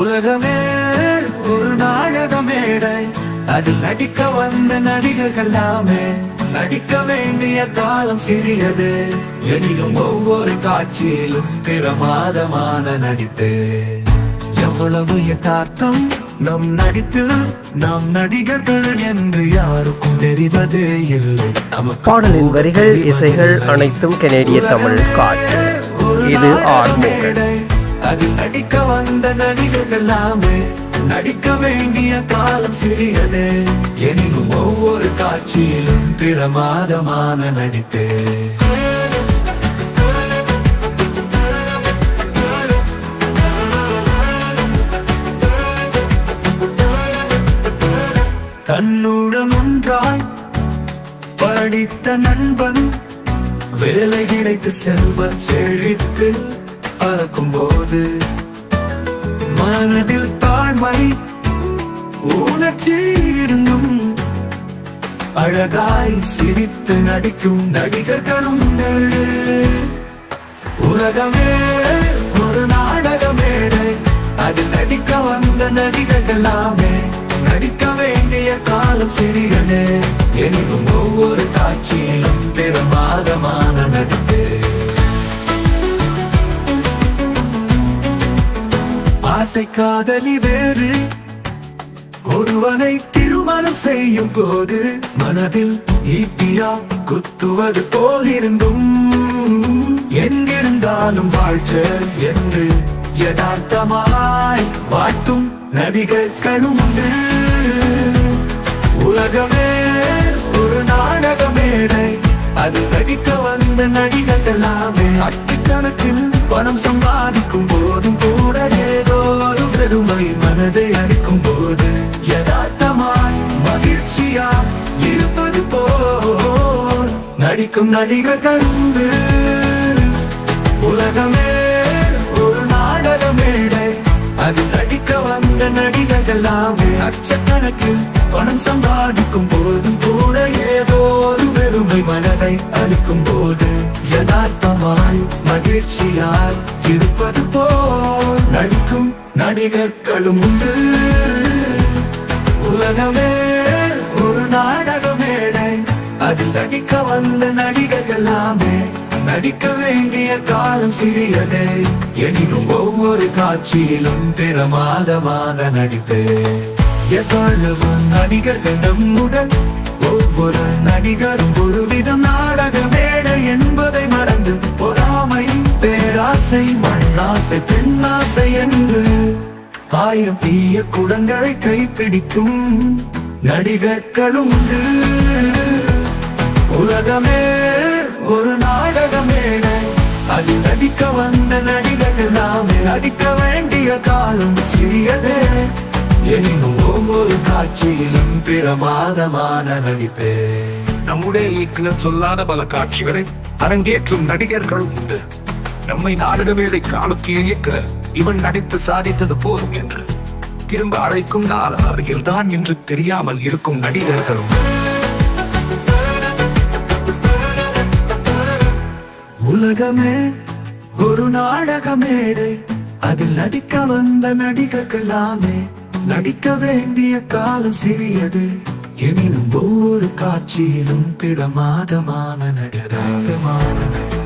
உலகமே ஒரு நாடக மேடை. அதில் நடிக்க வந்த நடிகர்கள் எல்லாமே நடிக்க வேண்டிய காலம் சிறியது. எனினும் ஒவ்வொரு காட்சியிலும் பிரமாதமான நடிப்பு. எவ்வளவு யதார்த்தம் நம் நடிப்பில் நாம் நடிகர்கள் என்று யாருக்கும் தெரிவதே இல்லை. பாடலின் வரிகள் இசைகள் அனைத்தும் கனேடிய தமிழ் காற்று. இது ஆர்மோகன் அதில் நடிக்க வந்த நடிகர்கள் எல்லாமே நடிக்க வேண்டிய காலம் சிறியது. எனினும் ஒவ்வொரு காட்சியிலும் பிரமாதமான நடிப்பு. தன்னுடன் ஒன்றாய் படித்த நண்பன் வேலை கிடைத்து செல்வ செழித்து பறக்கும் போது மனதில் தாழ்மை உணர்ச்சி இருந்தும் அழகாய் சிரித்து நடிக்கும் நடிகர்களும் உலகமே ஒரு நாடக மேடை அதில் நடிக்க வந்த நடிகர்களாமே நடிக்க வேண்டிய காலம் சிறியது. எனினும் ஒவ்வொரு காட்சியிலும் பெரும் மாதமான நடிப்பு. ஆசை காதலி வேறு. ஒருவனை திருமணம் செய்யும் போது மனதில் ஈட்டியா குத்துவது போல் இருந்தும். எங்கிருந்தாலும் வாழ்ச்ச என்று யதார்த்தமாய் வாழ்த்தும் நடிகர்களும் உண்டு. உலகமே ஒரு நாடக மேடை அது நடிக்க வந்த நடிகர்கள் எல்லாமே அட்டுக்கணக்கில் பணம் சம்பாதிக்கும் போது நடிக்கும் நடிகர் கண்டு உலகமே ஒரு நாடக மேடை அது நடிக்க வந்த நடிகர்கள் எல்லாமே லட்சக்கணக்கில் பணம் சம்பாதிக்கும் போதும் கூட ஏதோ ஒரு பெருமை மனதை அளிக்கும் போது யதார்த்தமாய் மகிழ்ச்சியால் இருப்பது போல் நடிக்கும் நடிகர்களும் உண்டு. உலகமே அதில் நடிக்க வந்த நடிகர்கள் எல்லாமே நடிக்க வேண்டிய காலம் சிறியதே. எனினும் ஒவ்வொரு காட்சியிலும் பிரமாதமான நடிப்பே. எவ்வளவு நடிகர்கள் நம்முடன் ஒவ்வொரு நடிகரும் ஒருவிதம் நாடக மேடை என்பதை மறந்து பொறாமை பேராசை மண்ணாசை பெண்ணாசை என்று ஆயிரம் தீய குடங்களை கைப்பிடிக்கும் நடிகர்களும் உண்டு. உலகமே ஒரு நாடக அது நடிக்க வந்த நடிகர்கள் நாமே நடிக்க வேண்டிய காலம் சிறியதே. எனினும் ஒவ்வொரு காட்சியிலும் பிரமாதமான நடிப்பே. நம்முடைய இயக்குனர் சொல்லாத பல காட்சிகளை அரங்கேற்றும் நடிகர்கள் உண்டு. நம்மை நாடக வேலை அனுப்பிய இயக்க இவன் நடித்து சாதித்தது போதும் என்று. திரும்ப அழைக்கும் நாள் அருகில்தான் என்று தெரியாமல் இருக்கும் நடிகர்களும். உலகமே ஒரு நாடக மேடை அதில் நடிக்க வந்த நடிகர்களாமே நடிக்க வேண்டிய காலம் சிறியது. எனினும் ஒவ்வொரு காட்சியிலும் பிரமாதமான நடிகமான நடிகர்.